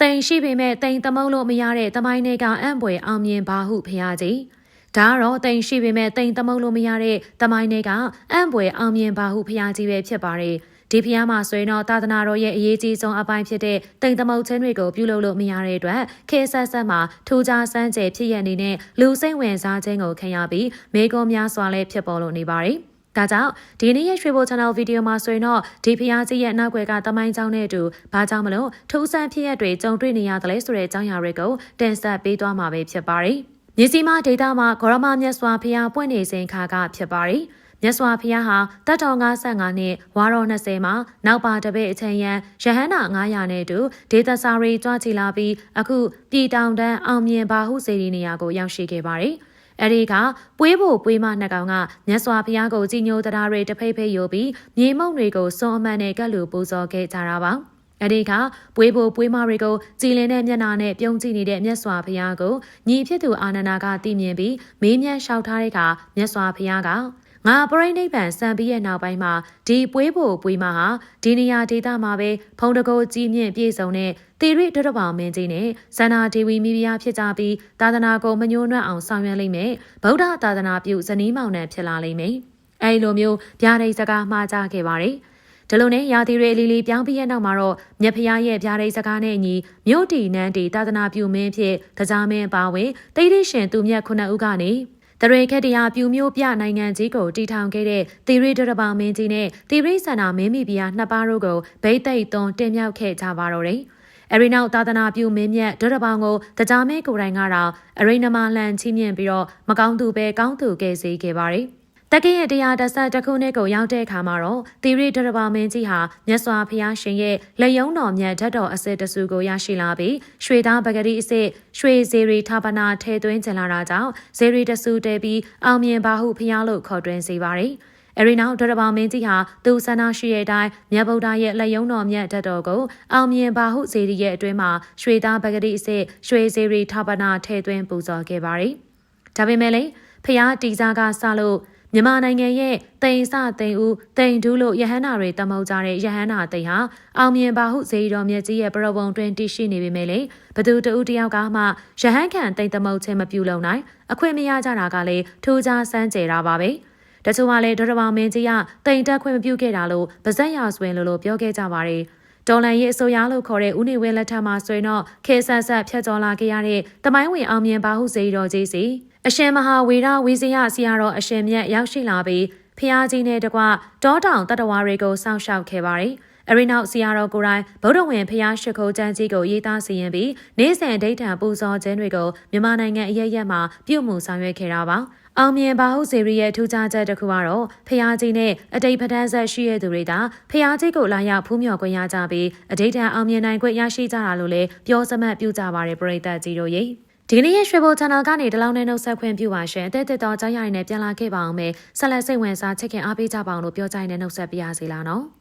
တိမ်ရှိပေမဲ့တိမ်သမုံလို့မရတဲ့တမိုင်းတွေကအံ့ဖွယ်အောင်မြင်ပါဟုဖျားကြီးဒါကတော့တိမ်ရှိပေမဲ့တိမ်သမုံလို့မရတဲ့တမိုင်းတွေကအံ့ဖွယ်အောင်မြင်ပါဟုဖျားကြီးပဲဖြစ်ပါတယ်ဒီဖျားမှာဆိုရင်တော့သာသနာတော်ရဲ့အရေးကြီးဆုံးအပိုင်းဖြစ်တဲ့တိမ်သမုတ်ချင်းတွေကိုပြုလုပ်လို့မရတဲ့အတွက်ခေဆက်ဆက်မှာထူးခြားစမ်းကြယ်ဖြစ်ရနေတဲ့လူစိတ်ဝင်စားခြင်းကိုခံရပြီးမေကုံများစွာလည်းဖြစ်ပေါ်လို့နေပါတယ်။ ဒါကြောင့်ဒီနေ့ရဲ့ရွှေဘို channel ဗီဒီယိုမှာဆိုရင်တော့ဒီဖျားကြီးရဲ့နောက်ွယ်ကတမိုင်းကြောင်းနဲ့အတူဘာကြောင့်မလို့ထူးဆန်းဖြစ်ရတွေကြုံတွေ့နေရတယ်လဲဆိုတဲ့အကြောင်းအရာတွေကိုတင်ဆက်ပေးသွားမှာပဲဖြစ်ပါတယ်။မြစီမဒေတာမှာဂရမမြတ်စွာဘုရားပွင့်နေစဉ်ခါကဖြစ်ပါတယ်။မြတ်စွာဘုရားဟာတတ်တော်55နှစ်ဝါတော်20မှာနောက်ပါတပည့်အချိန်ရန်ရဟန္တာ900နဲ့တူဒေသစာရီကြွချီလာပြီးအခုပြည်တောင်တန်းအောင်မြင်ပါဟုစေရီနေရာကိုရောက်ရှိခဲ့ပါတယ်။ အဲဒီကပွေးဖို့ပွေးမနှစ်ကောင်ကမြတ်စွာဘုရားကိုကြီးညိုတရားတွေတဖိတ်ဖိတ်ယူပြီးမြေမုံတွေကိုစွန်အမှန်နဲ့ကတ်လူပူဇော်ခဲ့ကြတာပါ။အဲဒီကပွေးဖို့ပွေးမတွေကိုကြည်လင်းတဲ့မျက်နှာနဲ့ပြုံးကြည့်နေတဲ့မြတ်စွာဘုရားကိုညီဖြစ်သူအာနန္ဒာကသိမြင်ပြီးမေးမြန်းလျှောက်ထားတဲ့ကမြတ်စွာဘုရားက ငါပရိနိဗ္ဗာန်စံပြီးရဲ့နောက်ပိုင်းမှာဒီပွေးဖို့ပွေးမဟာဒီနေရာဒေသမှာပဲဖုံတကိုကြီးမြင့်ပြည့်စုံတဲ့တေရိတရပောင်မင်းကြီးနဲ့ဇန္နာဒေဝီမိဖုရားဖြစ်ကြပြီးသာသနာကိုမညှိုးနွမ်းအောင်ဆောင်ရွက်လိမ့်မယ်ဗုဒ္ဓသာသနာပြုဇနီးမောင်နှံဖြစ်လာလိမ့်မယ်အဲဒီလိုမျိုးဗျာဒိတ်စကားမှားကြခဲ့ပါတယ်ဒီလိုနဲ့ရာသီတွေအလီလီပြောင်းပြီးရဲ့နောက်မှာတော့မြက်ဖျားရဲ့ဗျာဒိတ်စကားနဲ့အညီမြို့တီနန်းတီသာသနာပြုမင်းဖြစ်တရားမင်းပါဝင်တိတ်ရရှင်သူမြတ်ခုနှစ်ဦးကနေ တရေခက်တရားပြူမျိုးပြနိုင်ငံကြီးကိုတီထောင်ခဲ့တဲ့သီရိဒရပါမင်းကြီးနဲ့သီရိဆန္ဒမင်းမိဖုရားနှစ်ပါးတို့ကိုဗိသိက်သွန်တင်မြှောက်ခဲ့ကြပါတော့တယ်။အရိနောက်သာသနာပြုမင်းမြတ်ဒရပောင်ကိုတရားမင်းကိုယ်တိုင်ကတော့အရိနမလှန်ချီးမြှင့်ပြီးတော့မကောင်းသူပဲကောင်းသူကဲစေခဲ့ပါတယ်။ တက္ကရဲ့တရားတဆတခုနှစ်ကိုရောက်တဲ့အခါမှာတော့သီရိဒရဘာမင်းကြီးဟာမြတ်စွာဘုရားရှင်ရဲ့လက်ယုံတော်မြတ်ဓာတ်တော်အစစ်တစုကိုရရှိလာပြီးရွှေသားပဂတိအစစ်ရွှေဇေရီထာပနာထဲသွင်းကျင်လာတာကြောင့်ဇေရီတစုတဲပြီးအောင်မြင်ပါဟုဘုရားလို့ခေါ်တွင်စေပါတယ်။အဲဒီနောက်ဒရဘာမင်းကြီးဟာသူဆန္ဒရှိတဲ့အတိုင်းမြတ်ဗုဒ္ဓရဲ့လက်ယုံတော်မြတ်ဓာတ်တော်ကိုအောင်မြင်ပါဟုဇေရီရဲ့အတွင်းမှာရွှေသားပဂတိအစစ်ရွှေဇေရီထာပနာထဲသွင်းပူဇော်ခဲ့ပါတယ်။ဒါပေမဲ့လည်းဖျားတီစားကစလို့ မြန်မာနိုင်ငံရဲ့တိန်စတိန်ဦးတိန်ဒူးလို့ယဟန္တာတွေတမုတ်ကြတဲ့ယဟန္တာတိန်ဟာအောင်မြင်ပါဟုဇေယီတော်မြတ်ကြီးရဲ့ပရဝုံတွင်တည်ရှိနေပေမဲ့လေဘသူတဦးတယောက်ကမှယဟန်ခံတိန်တမုတ်ခြင်းမပြုလုပ်နိုင်အခွင့်မရကြတာကလည်းထူးခြားစမ်းကြဲတာပါပဲတချို့ကလည်းဒရဘာမင်းကြီးကတိန်တက်ခွင့်မပြုခဲ့တာလို့ပါဇက်ရဆွင်လို့လို့ပြောခဲ့ကြပါတယ် တော်လန်ရေးအစိုးရလို့ခေါ်တဲ့ဦးနေဝင်းလက်ထက်မှာဆိုရင်တော့ခေဆန်ဆက်ဖြတ်ကျော်လာခဲ့ရတဲ့တမိုင်းဝင်အောင်မြင်ပါဟုဇေယီတော်ကြီးစီအရှင်မဟာဝေရဝီဇယဆရာတော်အရှင်မြတ်ရောက်ရှိလာပြီးဖျားကြီးနဲ့တကွတောတောင်တတဝါတွေကိုစောင့်ရှောက်ခဲ့ပါတယ်။အရိနောက်ဆရာတော်ကိုယ်တိုင်ဗုဒ္ဓဝင်ဖျားရှိခိုးကျမ်းကြီးကိုရေးသားစီရင်ပြီးနေ့စဉ်ဒိဋ္ဌံပူဇော်ခြင်းတွေကိုမြန်မာနိုင်ငံအရရက်မှာပြုမှုဆောင်ရွက်ခဲ့တာပါ။ အောင်မြင်ပါဟုစေရီရဲ့ထူးခြားချက်တစ်ခုကတော့ဖျားကြီးနဲ့အတိတ်ပဒန်းဆက်ရှိရသူတွေသာဖျားကြီးကိုလာရောက်ဖူးမြော်ခွင့်ရကြပြီးအတိတ်တန်အောင်မြင်နိုင်ခွင့်ရရှိကြတာလို့လည်းပြောစမှတ်ပြုကြပါတယ်ပရိသတ်ကြီးတို့ရေ။ဒီကနေ့ရဲ့ရွှေဘို channel ကနေတလောင်းနဲ့နှုတ်ဆက်ခွင့်ပြုပါရှင်အသက်သက်တော်ကြားရည်နဲ့ပြန်လာခဲ့ပါအောင်မယ်ဆက်လက်စိတ်ဝင်စားချစ်ခင်အားပေးကြပါအောင်လို့ပြောကြရင်လည်းနှုတ်ဆက်ပြရစီလားနော်